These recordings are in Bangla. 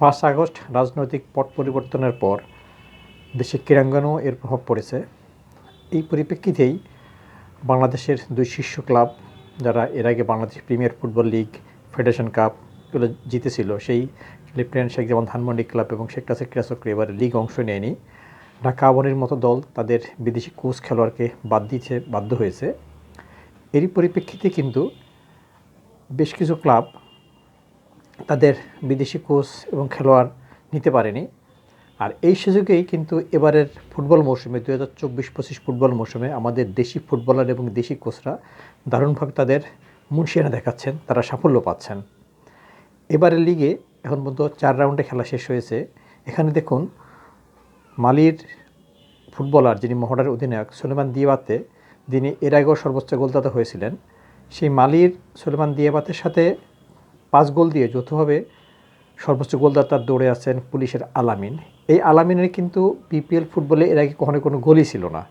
পাঁচ আগস্ট রাজনৈতিক পট পরিবর্তনের পর দেশের ক্রীড়াঙ্গনেও এর প্রভাব পড়েছে। এই পরিপ্রেক্ষিতেই বাংলাদেশের দুই শীর্ষ ক্লাব যারা এর আগে Bangladesh premier football league, federation cup এগুলো জিতেছিল, সেই লেফটেন্যান্ট শেখ যেমন ধানমন্ডি ক্লাব এবং শেখ রাসেল ক্রীড়াচক্র এবার লিগ অংশ নেয়নি। ঢাকা আবাহনীর মতো দল তাদের বিদেশি কোচ খেলোয়াড়কে বাদ দিতে বাধ্য হয়েছে। এরই পরিপ্রেক্ষিতে কিন্তু বেশ কিছু ক্লাব তাদের বিদেশি কোচ এবং খেলোয়াড় নিতে পারেনি। আর এই সুযোগেই কিন্তু এবারের ফুটবল মৌসুমে দু হাজার চব্বিশ পঁচিশ ফুটবল মৌসুমে আমাদের দেশি ফুটবলার এবং দেশি কোচরা দারুণভাবে তাদের মুনশিয়ানা দেখাচ্ছেন, তারা সাফল্য পাচ্ছেন। এবারের লিগে এখন পর্যন্ত চার রাউন্ডে খেলা শেষ হয়েছে। এখানে দেখুন, মালির ফুটবলার যিনি মহড়ার অধিনায়ক সুলেমান দিয়েবাতে, যিনি এর আগেও সর্বোচ্চ গোলদাতা হয়েছিলেন, সেই মালির সুলেমান দিয়েবাতের সাথে পাঁচ গোল দিয়ে যৌথভাবে সর্বোচ্চ গোলদাতার দৌড়ে আছেন পুলিশের আলামিন। এই আলামিনের কিন্তু বিপিএল ফুটবলে এর আগে কখনো কোনো গোলই ছিল না।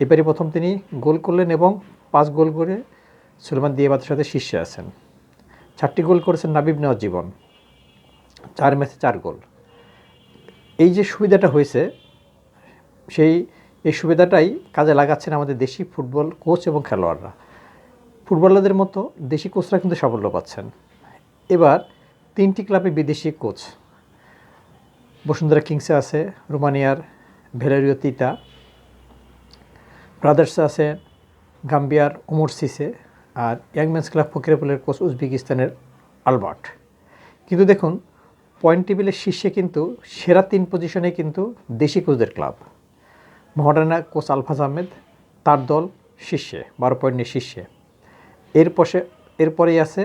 এবারে প্রথম তিনি গোল করলেন এবং পাঁচ গোল করে সুলেমান দিয়েবাতের সাথে শীর্ষে আছেন। চারটি গোল করেছেন নাবিব জীবন চার ম্যাচে চার গোল। এই যে সুবিধাটা হয়েছে, সেই, এই সুবিধাটাই কাজে লাগাচ্ছেন আমাদের দেশি ফুটবল কোচ এবং খেলোয়াড়রা। ফুটবলারদের মতো দেশি কোচরা কিন্তু সাফল্য পাচ্ছেন। এবার তিনটি ক্লাবে বিদেশি কোচ। বসুন্ধরা কিংসে আছে রোমানিয়ার ভেলেরিও তিতা। ব্রাদার্সে আছে গাম্বিয়ার উমর সিসে আর ইয়াংম্যান্স ক্লাব ফকিরাপুলের কোচ উজবেকিস্তানের আলবার্ট। কিন্তু দেখুন, পয়েন্ট টেবিলের শীর্ষে কিন্তু সেরা তিন পজিশনে কিন্তু দেশি কোচদের ক্লাব। মহারানা কোচ আলফাজ আহমেদ তার দল শীর্ষে, বারো পয়েন্ট নিয়ে শীর্ষে। এর পশে এরপরেই আছে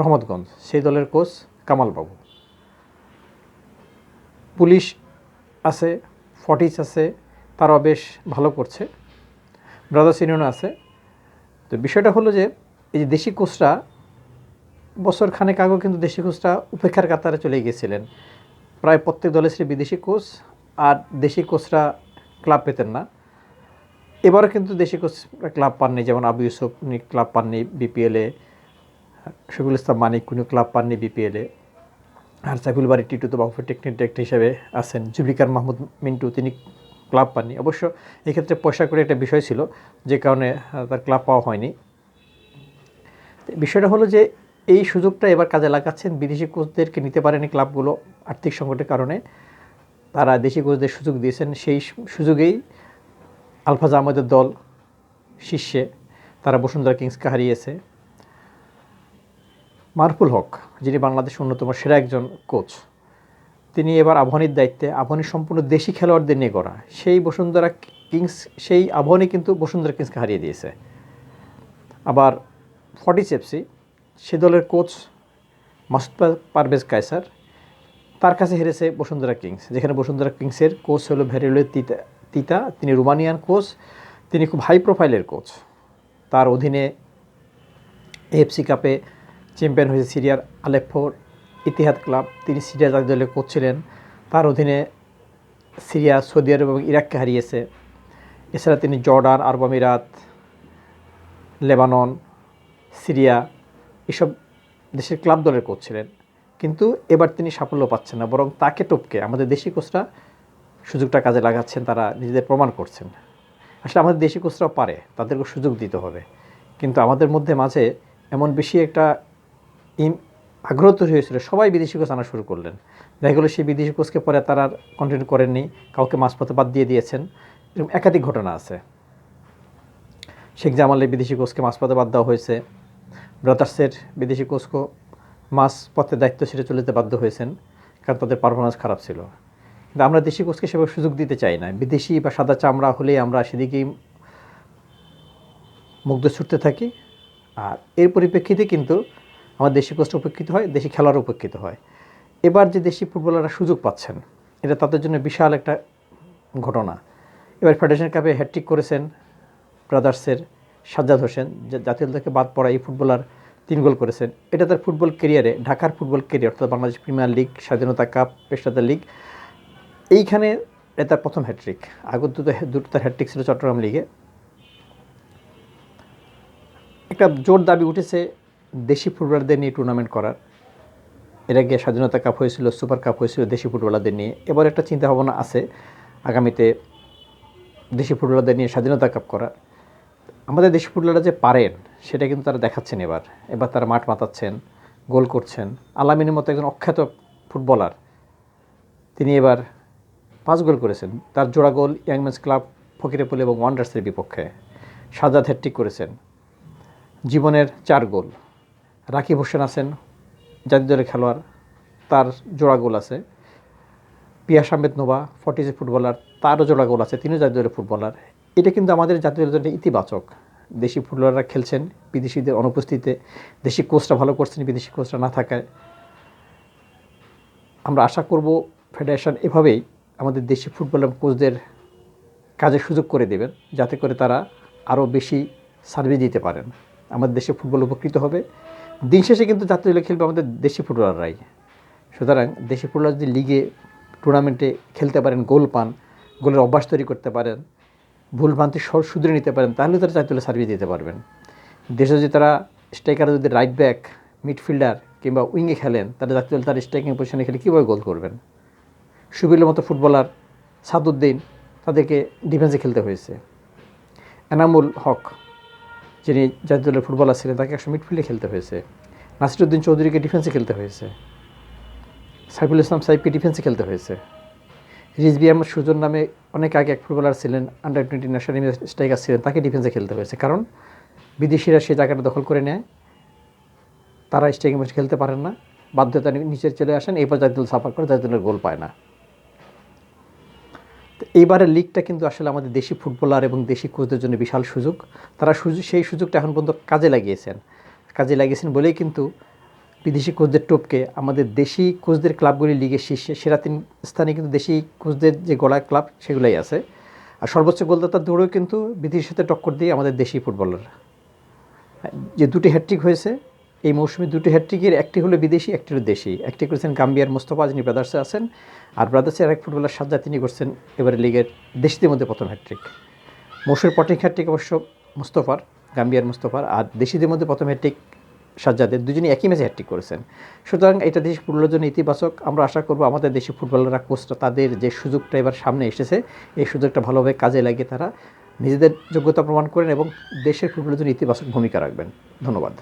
রহমতগঞ্জ, সেই দলের কোচ কামালবাবু। পুলিশ আছে ফটিস আছে, তারাও বেশ ভালো করছে। ব্রাদার্স ইউনিয়ন আছে। তো বিষয়টা হলো যে, এই যে দেশি কোচরা, বছর খানেক আগেও কিন্তু দেশি কোচরা উপেক্ষার কাতারে চলে গিয়েছিলেন। প্রায় প্রত্যেক দলের ছিল বিদেশি কোচ, আর দেশি কোচরা ক্লাব পেতেন না। এবারও কিন্তু দেশি কোচ ক্লাব পাননি, যেমন আবু ইউসুফ ক্লাব পাননি বিপিএলে। শফিকুল ইসলাম মানিক কোনো ক্লাব পাননি বিপিএলে আর সাইফুল বাড়ি টিটু তো বাবু টেকনিক ডিরেক্টর হিসেবে আছেন। জুবলিকার মাহমুদ মিন্টু, তিনি ক্লাব পাননি। অবশ্য এক্ষেত্রে পয়সা করে একটা বিষয় ছিল, যে কারণে তার ক্লাব পাওয়া হয়নি। বিষয়টা হলো যে, এই সুযোগটা এবার কাজে লাগাচ্ছেন বিদেশি কোচদেরকে নিতে পারেনি ক্লাবগুলো আর্থিক সংকটের কারণে। তারা দেশি কোচদের সুযোগ দিয়েছেন। সেই সুযোগেই আলফাজ আহমেদের দল শীর্ষে, তারা বসুন্ধরা কিংসকে হারিয়েছে। মারফুল হক, যিনি বাংলাদেশের অন্যতম সেরা একজন কোচ, তিনি এবার আবহানির দায়িত্বে, আবহানী সম্পূর্ণ দেশি খেলোয়াড়দের নিয়ে করা সেই বসুন্ধরা কিংস, সেই আবহানী কিন্তু বসুন্ধরা কিংসকে হারিয়ে দিয়েছে। আবার ফর্টিস এফসি, সে দলের কোচ মাসুদ পারভেজ কায়সার, তার কাছে হেরেছে বসুন্ধরা কিংস, যেখানে বসুন্ধরা কিংসের কোচ হলো ভেরিলো তিতা তিতা, তিনি রোমানিয়ান কোচ, তিনি খুব হাই প্রোফাইলের কোচ। তার অধীনে এএফসি কাপে চ্যাম্পিয়ন হয়েছে সিরিয়ার আলেপ্পোর ইতিহাদ ক্লাব। তিনি সিরিয়া জাতীয় দলের কোচ ছিলেন। তার অধীনে সিরিয়া, সৌদি আরব এবং ইরাককে হারিয়েছে। এছাড়া তিনি জর্ডান, আরব আমিরাত, লেবানন, সিরিয়া এসব দেশের ক্লাব দলের কোচ ছিলেন। কিন্তু এবার তিনি সাফল্য পাচ্ছেন না, বরং তাকে টপকে আমাদের দেশি কোচরা সুযোগটা কাজে লাগাচ্ছেন, তারা নিজেদের প্রমাণ করছেন। আসলে আমাদের দেশি কোচরাও পারে তাদেরকে সুযোগ দিতে হবে। কিন্তু আমাদের মধ্যে, মাঝে এমন বেশি একটা আগ্রহ তৈরি হয়েছিল। সবাই বিদেশি কোচ আনা শুরু করলেন। দেখা গেলো সেই বিদেশি কোচকে পরে তারা কন্টিনিউ করেননি। কাউকে মাঝপথে বাদ দিয়ে দিয়েছেন। এরকম একাধিক ঘটনা আছে। শেখ জামালের বিদেশি কোচকে মাঝপথে বাদ দেওয়া হয়েছে। ব্রাদার্সের বিদেশি কোচকে মাঝ পথে দায়িত্ব ছেড়ে চলে যেতে বাধ্য হয়েছেন। কারণ তাদের পারফরমেন্স খারাপ ছিল। কিন্তু আমরা দেশি কোচকে সেভাবে সুযোগ দিতে চাই না। বিদেশি বা সাদা চামড়া হলেই আমরা সেদিকেই মুগ্ধ ছুটতে থাকি। আর এর পরিপ্রেক্ষিতে কিন্তু আমার দেশি কোচটা উপেক্ষিত হয়, দেশি খেলোয়াড় উপেক্ষিত হয়। এবার যে দেশি ফুটবলাররা সুযোগ পাচ্ছেন, এটা তাদের জন্য বিশাল একটা ঘটনা। এবার ফেডারেশন কাপে হ্যাট্রিক করেছেন ব্রাদার্সের সাজ্জাদ হোসেন জাতীয় থেকে বাদ পড়া এই ফুটবলার তিন গোল করেছেন। এটা তার ফুটবল কেরিয়ারে ঢাকার ফুটবল কেরিয়ার অর্থাৎ বাংলাদেশ প্রিমিয়ার লিগ স্বাধীনতা কাপ পেশাদার লিগ এইখানে এটা তার প্রথম হ্যাট্রিক আগের দুটো দুটো তার হ্যাট্রিক ছিল চট্টগ্রাম লিগে একটা জোর দাবি উঠেছে দেশি ফুটবলারদের নিয়ে টুর্নামেন্ট করার। এর আগে স্বাধীনতা কাপ হয়েছিল সুপার কাপ হয়েছিল দেশি ফুটবলারদের নিয়ে। এবার একটা চিন্তা ভাবনা আছে আগামীতে দেশি ফুটবলারদের নিয়ে স্বাধীনতা কাপ করার। আমাদের দেশি ফুটবলাররা যে পারেন, সেটা কিন্তু তারা দেখাচ্ছেন এবার। এবার তারা মাঠ মাতাচ্ছেন, গোল করছেন। আলামিনের মতো একজন অখ্যাত ফুটবলার, তিনি এবার পাঁচ গোল করেছেন। তার জোড়া গোল ইয়াংম্যান্স ক্লাব ফকিরেপুল এবং ওয়ান্ডার্সের বিপক্ষে। সাজাদ হ্যাট্রিক করেছেন। জীবনের চার গোল। রাকিব হোসেন আছেন, জাতীয় দলের খেলোয়াড়, তার জোড়া গোল আছে। পিয়াস আহমেদ নোভা ফর্টিজের ফুটবলার, তারও জোড়া গোল আছে, তিনিও জাতীয় দলের ফুটবলার। এটা কিন্তু আমাদের জাতীয় দলের ইতিবাচক। দেশি ফুটবলাররা খেলছেন, বিদেশিদের অনুপস্থিতিতে দেশি কোচটা ভালো করছেন, বিদেশি কোচটা না থাকায়। আমরা আশা করব ফেডারেশন এভাবেই আমাদের দেশি ফুটবল এবং কোচদের কাজের সুযোগ করে দেবেন, যাতে করে তারা আরও বেশি সার্ভিস দিতে পারেন। আমাদের দেশে ফুটবল উপকৃত হবে। দিন শেষে কিন্তু জাতীয় দলে খেলবে আমাদের দেশি ফুটবলাররাই। সুতরাং দেশি ফুটবলার যদি লিগে টুর্নামেন্টে খেলতে পারেন, গোল পান, গোলের অভ্যাস তৈরি করতে পারেন, ভুল ভ্রান্তি শুধরে নিতে পারেন, তাহলে তারা জাতীয় সার্ভিস দিতে পারবেন। দেশে যদি তারা স্ট্রাইকার যদি রাইট ব্যাক মিডফিল্ডার কিংবা উইংয়ে খেলেন, তাহলে জাতীয় তার স্ট্রাইকিং পজিশনে খেলে কীভাবে গোল করবেন? সুবিলের মতো ফুটবলার সাদুদ্দিন তাদেরকে ডিফেন্সে খেলতে হয়েছে। এনামুল হক যিনি জাতীয় দলের ফুটবলার ছিলেন, তাকে একশো মিডফিল্ডে খেলতে হয়েছে। নাসিরুদ্দিন চৌধুরীকে ডিফেন্সে খেলতে হয়েছে। সাইফুল ইসলাম সাইফকে ডিফেন্সে খেলতে হয়েছে। রিজবি আহমদ সুজন নামে অনেক আগে এক ফুটবলার ছিলেন আন্ডার টোয়েন্টি ন্যাশনাল স্ট্রাইকার ছিলেন, তাকে ডিফেন্সে খেলতে হয়েছে। কারণ বিদেশিরা সেই জায়গাটা দখল করে নেয়। তারা স্ট্রাইকিং ম্যাচ খেলতে পারেন না। বাধ্যতা নিচে চলে আসেন এরপর দল সাফার করে, জাতীয় গোল পায় না। এইবারের লিগটা কিন্তু আসলে আমাদের দেশি ফুটবলার এবং দেশি কোচদের জন্য বিশাল সুযোগ। তারা সুযোগ, সেই সুযোগটা এখন পর্যন্ত কাজে লাগিয়েছেন। কাজে লাগিয়েছেন বলেই কিন্তু বিদেশি কোচদের টোপকে আমাদের দেশি কোচদের ক্লাবগুলি লিগের শীর্ষে সেরা তিন স্থানে কিন্তু দেশি কোচদের যে গড়া ক্লাব সেগুলোই আছে। আর সর্বোচ্চ গোলদাতার দৌড়েও কিন্তু বিদেশির সাথে টক্কর দিয়ে আমাদের দেশি ফুটবলার যে দুটি হ্যাট্রিক হয়েছে এই মৌসুমে দুটি হ্যাট্রিকের একটি হলো বিদেশি, একটি হলো দেশি। একটি করেছেন গাম্বিয়ার মোস্তফা, যিনি ব্রাদার্সে আছেন। আর ব্রাদার্সের আরেক ফুটবলার সাজ্জা তিনি করছেন এবারে লিগের দেশিদের মধ্যে প্রথম হ্যাট্রিক মৌসুমের প্রথম হ্যাট্রিক অবশ্য মুস্তফার, গাম্বিয়ার মুস্তফার, আর দেশিদের মধ্যে প্রথম হ্যাট্রিক সাজ্জাদের। দুজনই একই ম্যাচে হ্যাট্রিক করেছেন। সুতরাং এটা দেশি ফুটবলের জন্য ইতিবাচক। আমরা আশা করব আমাদের দেশি ফুটবলাররা কোচটা তাদের যে সুযোগটা এবার সামনে এসেছে, এই সুযোগটা ভালোভাবে কাজে লাগিয়ে তারা নিজেদের যোগ্যতা প্রমাণ করেন এবং দেশের ফুটবলের জন্য ইতিবাচক ভূমিকা রাখবেন। ধন্যবাদ।